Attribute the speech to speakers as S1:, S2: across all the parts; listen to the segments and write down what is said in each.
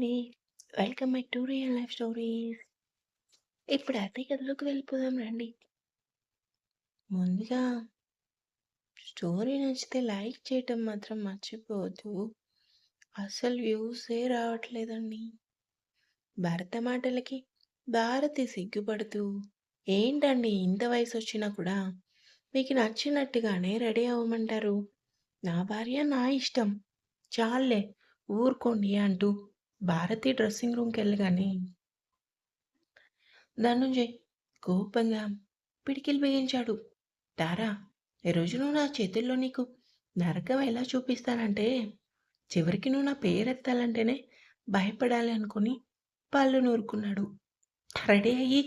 S1: అండి. Welcome my to real life stories. ఇప్పుడు అదే కథలోకి వెళ్ళిపోదాం రండి. ముందుగా స్టోరీ నచ్చితే లైక్ చేయటం మాత్రం మర్చిపోవద్దు. అసలు వ్యూసే రావట్లేదండి. భరత మాటలకి భారతి సిగ్గుపడుతూ ఏంటండి ఇంత వయసొచ్చినా కూడా మీకు నచ్చినట్టుగానే రెడీ అవ్వమంటారు. నా భార్య నా ఇష్టం. చాలే ఊరుకోండి అంటూ భారతి డ్రెస్సింగ్ రూమ్కి వెళ్ళగానే ధనుంజయ్ కోపంగా పిడికిలు బిగించాడు. తారా ఈరోజు నువ్వు నా చేతుల్లో నీకు నరకం ఎలా చూపిస్తానంటే చివరికి నువ్వు నా పేరెత్తాలంటేనే భయపడాలి అనుకుని పళ్ళు నూరుకున్నాడు. రెడీ అయ్యి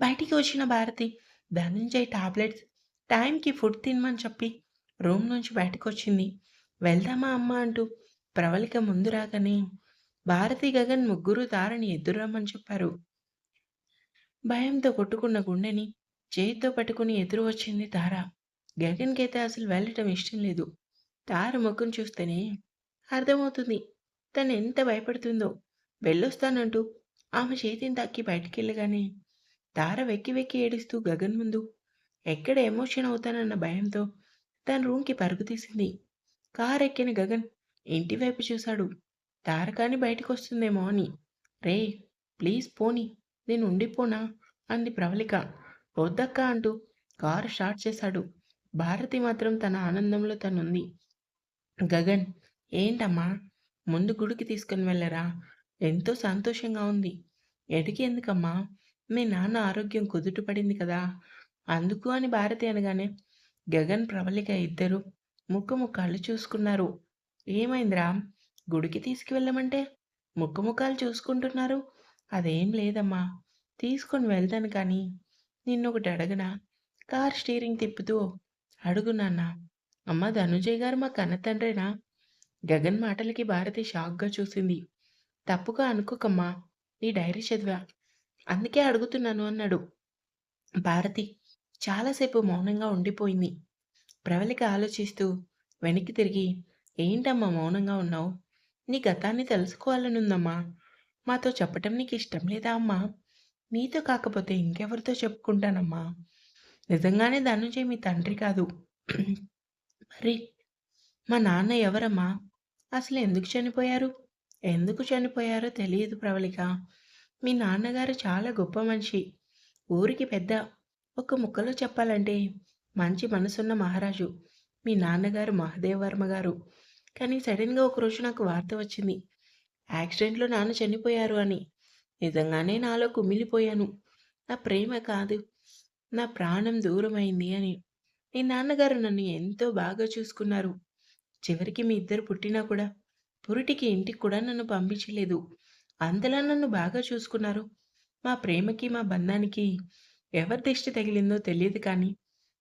S1: బయటికి వచ్చిన భారతి ధనుంజయ్ టాబ్లెట్స్ టైంకి ఫుడ్ తినమని చెప్పి రూమ్ నుంచి బయటకొచ్చింది. వెళ్దామా అమ్మ అంటూ ప్రవళిక ముందు రాగానే భారతి గగన్ ముగ్గురు తారని ఎదురమ్మని చెప్పారు. భయంతో కొట్టుకున్న గుండెని చేతితో పట్టుకుని ఎదురు వచ్చింది తార. గగన్‌కైతే అసలు వెళ్ళటం ఇష్టం లేదు. తార ముఖం చూస్తేనే అర్థమవుతుంది. తను ఎంత భయపడుతుందో. వెళ్ళొస్తానంటూ ఆమె చేతిని తాకి బయటికెళ్ళగానే తార వెక్కి వెక్కి ఏడుస్తూ గగన్ ముందు ఎక్కడ ఎమోషన్ అవుతానన్న భయంతో తన రూమ్‌కి పరుగు తీసింది. కారెక్కిన గగన్ ఇంటి వైపు చూశాడు. తారకాని బయటికి వస్తుందేమో అని. రేయ్! ప్లీజ్ పోనీ. నేను ఉండిపోనా? అంది ప్రవళిక. వద్దక్కా అంటూ కారు షార్ట్ చేశాడు. భారతి మాత్రం తన ఆనందంలో తనుంది. గగన్ ఏంటమ్మా? ముందు గుడికి తీసుకొని వెళ్ళరా? ఎంతో సంతోషంగా ఉంది. ఎడికి ఎందుకమ్మా? మీ నాన్న ఆరోగ్యం కుదుట పడింది కదా! అందుకు అని భారతి అనగానే గగన్, ప్రవళిక ఇద్దరూ ముక్కు ముక్కాళ్ళు చూసుకున్నారు. ఏమైందిరా? గుడికి తీసుకువెళ్ళమంటే ముక్కు ముఖాలు చూసుకుంటున్నారు? అదేం లేదమ్మా. తీసుకొని వెళ్తాను కానీ నిన్నొకటి అడగనా? కార్ స్టీరింగ్ తిప్పుతూ అడుగు నాన్నా. అమ్మా ధనుజయ్ గారు మా కన్నతండ్రేనా? గగన్ మాటలకి భారతి షాక్‌గా చూసింది. తప్పుగా అనుకోకమ్మా. నీ డైరీ చదివా. అందుకే అడుగుతున్నాను అన్నాడు. భారతి చాలాసేపు మౌనంగా ఉండిపోయింది. ప్రవళిక ఆలోచిస్తూ వెనక్కి తిరిగి ఏంటమ్మా మౌనంగా ఉన్నావు? నీ గతాన్ని తెలుసుకోవాలనుందమ్మా. మాతో చెప్పటం నీకు ఇష్టం లేదా అమ్మా? నీతో కాకపోతే ఇంకెవరితో చెప్పుకుంటానమ్మా? నిజంగానే ధనుంజయ్ మీ తండ్రి కాదు. మరి మా నాన్న ఎవరమ్మా? అసలు ఎందుకు చనిపోయారు? ఎందుకు చనిపోయారో తెలియదు ప్రవళిక. మీ నాన్నగారు చాలా గొప్ప మనిషి. ఊరికి పెద్ద. ఒక ముక్కలో చెప్పాలంటే మంచి మనసున్న మహారాజు. మీ నాన్నగారు మహదేవ్ వర్మ గారు. కానీ సడెన్‌గా ఒకరోజు నాకు వార్త వచ్చింది. యాక్సిడెంట్‌లో నాన్న చనిపోయారు అని. నిజంగానే నాలో కుమిలిపోయాను. నా ప్రేమ కాదు. నా ప్రాణం దూరమైంది అని. మీ నాన్నగారు నన్ను ఎంతో బాగా చూసుకున్నారు. చివరికి మీ ఇద్దరు పుట్టినా కూడా పురిటికి ఇంటికి కూడా నన్ను పంపించలేదు. అంతలా నన్ను బాగా చూసుకున్నారు. మా ప్రేమకి, మా బంధానికి ఎవరి దిష్టి తగిలిందో తెలియదు కానీ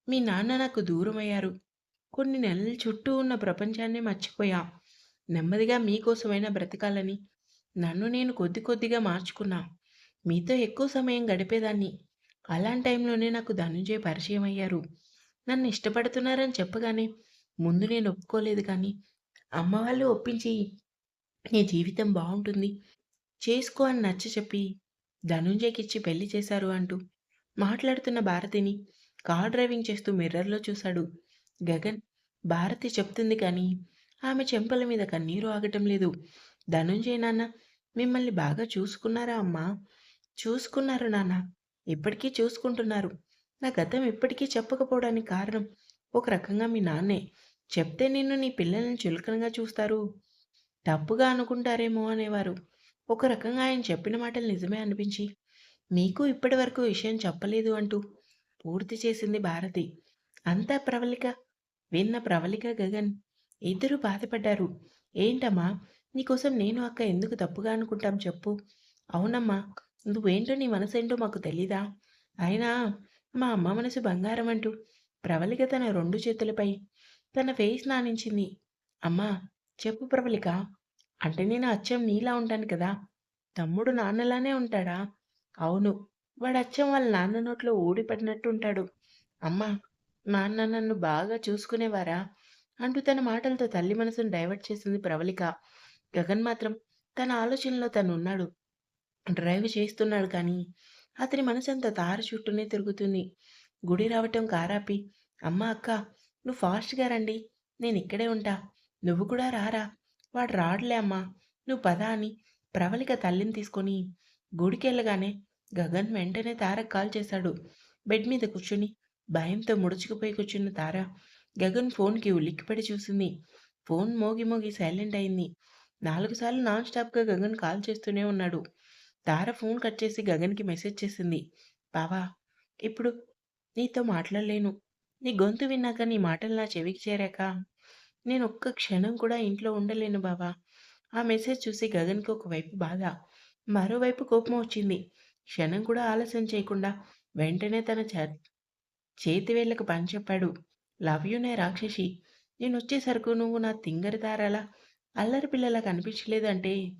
S1: మీ నాన్న నాకు దూరమయ్యారు. కొన్ని నెలలు చుట్టూ ఉన్న ప్రపంచాన్నే మర్చిపోయా. నెమ్మదిగా మీకోసమైనా బ్రతకాలని నన్ను నేను కొద్ది కొద్దిగా మార్చుకున్నా. మీతో ఎక్కువ సమయం గడిపేదాన్ని. అలాంటి టైంలోనే నాకు ధనుంజయ్ పరిచయం అయ్యారు. నన్ను ఇష్టపడుతున్నారని చెప్పగానే ముందు నేను ఒప్పుకోలేదు కానీ అమ్మ వాళ్ళు ఒప్పించి నీ జీవితం బాగుంటుంది చేసుకో అని నచ్చచెప్పి ధనుంజయ్‌కిచ్చి పెళ్ళి చేశారు అంటూ మాట్లాడుతున్న భారతిని కార్ డ్రైవింగ్ చేస్తూ మిర్రర్‌లో చూశాడు. గగన్ భారతి చెప్తుంది కానీ ఆమె చెంపల మీద కన్నీరు ఆగటం లేదు. ధనుంజయ నాన్న మిమ్మల్ని బాగా చూసుకున్నారా అమ్మా? చూసుకున్నారు నాన్న. ఇప్పటికీ చూసుకుంటున్నారు. నా గతం ఇప్పటికీ చెప్పకపోవడానికి కారణం ఒక రకంగా మీ నాన్నే. చెప్తే నిన్ను నీ పిల్లల్ని చులకనగా చూస్తారు. తప్పుగా అనుకుంటారేమో అనేవారు. ఒక రకంగా ఆయన చెప్పిన మాటలు నిజమే అనిపించి మీకు ఇప్పటివరకు విషయం చెప్పలేదు అంటూ పూర్తి చేసింది భారతి. అంతా ప్రవళిక. విన్న ప్రవళిక, గగన్ ఇద్దరూ బాధపడ్డారు. ఏంటమ్మా! నీకోసం నేను, అక్క ఎందుకు తప్పుగా అనుకుంటాం చెప్పు? అవునమ్మా! నువ్వేంటో నీ మనసేంటో మాకు తెలీదా? అయినా మా అమ్మ మనసు బంగారం అంటూ ప్రవళిక తన రెండు చేతులపై తన ఫేస్ నానించింది. అమ్మా! చెప్పు ప్రవళిక. అంటే నేను అచ్చం నీలా ఉంటాను కదా! తమ్ముడు నాన్నలానే ఉంటాడా? అవును. వాడు అచ్చం వాళ్ళ నాన్న నోట్లో ఊడిపడినట్టు ఉంటాడు. అమ్మా! నాన్న నన్ను బాగా చూసుకునేవారా? అంటూ తన మాటలతో తల్లి మనసును డైవర్ట్ చేసింది ప్రవళిక. గగన్ మాత్రం తన ఆలోచనలో తను ఉన్నాడు డ్రైవ్ చేస్తున్నాడు కానీ, అతని మనసంతా తార చుట్టూనే తిరుగుతుంది. గుడి రావటం కారాపి, అమ్మ అక్క నువ్వు ఫాస్ట్‌గా రండి. నేను ఇక్కడే ఉంటా. నువ్వు కూడా రారా. వాడు రాడులే అమ్మా. నువ్వు పద అని ప్రవళిక తల్లిని తీసుకొని గుడికెళ్ళగానే గగన్ వెంటనే తారక్ కాల్ చేశాడు. బెడ్ మీద కూర్చొని భయంతో ముడుచుకుపోయి కూర్చున్న తార గగన్ ఫోన్‌కి ఉలిక్కిపడి చూసింది. ఫోన్ మోగి మోగి సైలెంట్ అయింది. నాలుగు సార్లు నాన్ స్టాప్‌గా గగన్ కాల్ చేస్తూనే ఉన్నాడు. తార ఫోన్ కట్ చేసి గగన్‌కి మెసేజ్ చేసింది. బావా! ఇప్పుడు నీతో మాట్లాడలేను. నీ గొంతు విన్నాక నీ మాటలు నా చెవికి చేరాక నేను ఒక్క క్షణం కూడా ఇంట్లో ఉండలేను బావా! ఆ మెసేజ్ చూసి గగన్‌కి ఒకవైపు బాధ, మరోవైపు కోపం వచ్చింది. క్షణం కూడా ఆలస్యం చేయకుండా వెంటనే తన చేతివేళ్ళకు చేతి వేళ్ళకు పని చెప్పాడు. లవ్ యునే రాక్షసి. నేనొచ్చేసరకు నువ్వు నా తింగరి తారలా అల్లరి పిల్లలా కనిపించలేదంటే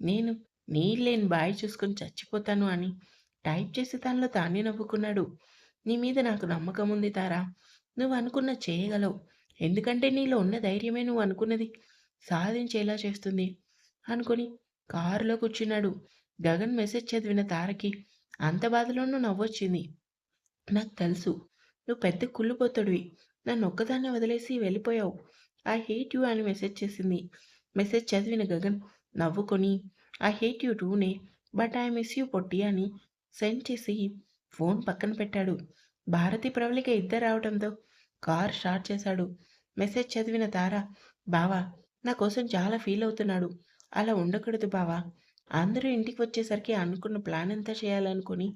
S1: నేను నీళ్ళేని బాయి చూసుకొని చచ్చిపోతాను అని టైప్ చేసి తనలో తానే నవ్వుకున్నాడు. నీ మీద నాకు నమ్మకం ఉంది తారా. నువ్వు అనుకున్న చేయగలవు. ఎందుకంటే నీలో ఉన్న ధైర్యమే నువ్వు అనుకున్నది సాధించేలా చేస్తుంది. అనుకొని కారులో కూర్చున్నాడు. గగన్ మెసేజ్ చదివిన తారకి అంత బాధలోనూ నవ్వొచ్చింది. నాకు తెలుసు. నువ్వు పెద్ద కుళ్ళుపోతాడివి నన్ను ఒక్కదాన్ని వదిలేసి వెళ్ళిపోయావు. ఐ హేట్ యూ అని మెసేజ్ చేసింది. మెసేజ్ చదివిన గగన్ నవ్వుకొని ఐ హేట్ యూ టూనే బట్ ఐ మిస్ యూ పొట్టి అని సెండ్ చేసి ఫోన్ పక్కన పెట్టాడు. భారతి ప్రవళిక ఇద్దరు రావడంతో కార్ స్టార్ట్ చేశాడు. మెసేజ్ చదివిన తార బావా! నా కోసం చాలా ఫీల్ అవుతున్నాడు. అలా ఉండకూడదు బావా! అందరూ ఇంటికి వచ్చేసరికి అనుకున్న ప్లాన్ అంతా చేయాలనుకుని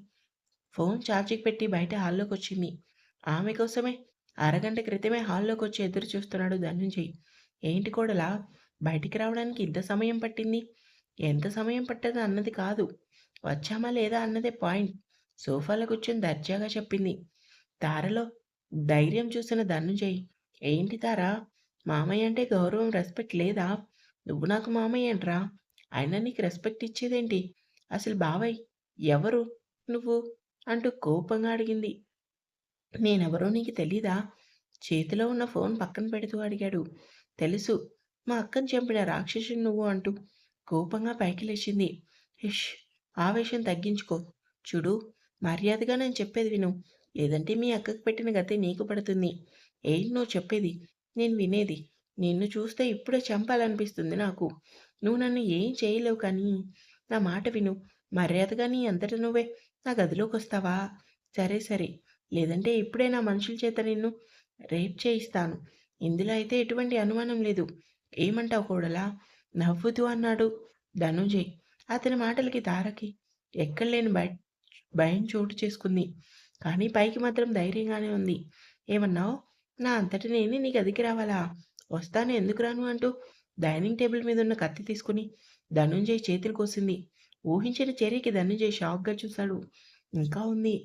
S1: ఫోన్ ఛార్జింగ్ పెట్టి బయట హాల్లోకి వచ్చింది ఆమె కోసమే అరగంట క్రితమే హాల్లోకొచ్చి ఎదురు చూస్తున్నాడు ధనుంజయ్ ఏంటి కోడలా బయటికి రావడానికి ఇంత సమయం పట్టింది? ఎంత సమయం పట్టదు అన్నది కాదు. వచ్చామా లేదా అన్నదే పాయింట్. సోఫాలో కూర్చొని దర్జాగా చెప్పింది. తారలో ధైర్యం చూసిన ధనుంజయ్ ఏంటి తారా? మామయ్య అంటే గౌరవం, రెస్పెక్ట్ లేదా? నువ్వు నాకు మామయ్య అంట్రా అయినా నీకు రెస్పెక్ట్ ఇచ్చేదేంటి? అసలు బావయ్య ఎవరు నువ్వు? అంటూ కోపంగా అడిగింది. నేనెవరో నీకు తెలీదా? చేతిలో ఉన్న ఫోన్ పక్కన పెడుతూ అడిగాడు. తెలుసు. మా అక్కను చంపిన రాక్షసుని నువ్వు అంటూ కోపంగా పైకి లేచింది. ఇష్! ఆవేశం తగ్గించుకో. చూడు మర్యాదగా నేను చెప్పేది విను. లేదంటే మీ అక్కకు పెట్టిన గతే నీకు పడుతుంది. ఏంటి నువ్వు చెప్పేది? నేను వినేది. నిన్ను చూస్తే ఇప్పుడే చంపాలనిపిస్తుంది నాకు. నువ్వు నన్ను ఏం చేయలేవు కానీ నా మాట విను. మర్యాదగా నీ అంతటా నువ్వే నా గదిలోకి వస్తావా సరే సరే. లేదంటే ఇప్పుడే నా మనుషుల చేత నిన్ను రేప్ చేయిస్తాను. ఇందులో అయితే ఎటువంటి అనుమానం లేదు. ఏమంటావు కోడలా? నవ్వుతూ అన్నాడు ధనుంజయ్. అతని మాటలకి తారకి ఎక్కడలేని భయ భయం చోటు చేసుకుంది. కానీ పైకి మాత్రం ధైర్యంగానే ఉంది. ఏమన్నావు? నా అంతటి నేనే నీ గదికి రావాలా? వస్తాను ఎందుకు రాను అంటూ డైనింగ్ టేబుల్ మీద ఉన్న కత్తి తీసుకుని ధనుంజయ్ చేతులు కోసింది. ఊహించిన చర్యకి ధనుంజయ్ షాక్‌గా చూశాడు. ఇంకా ఉంది.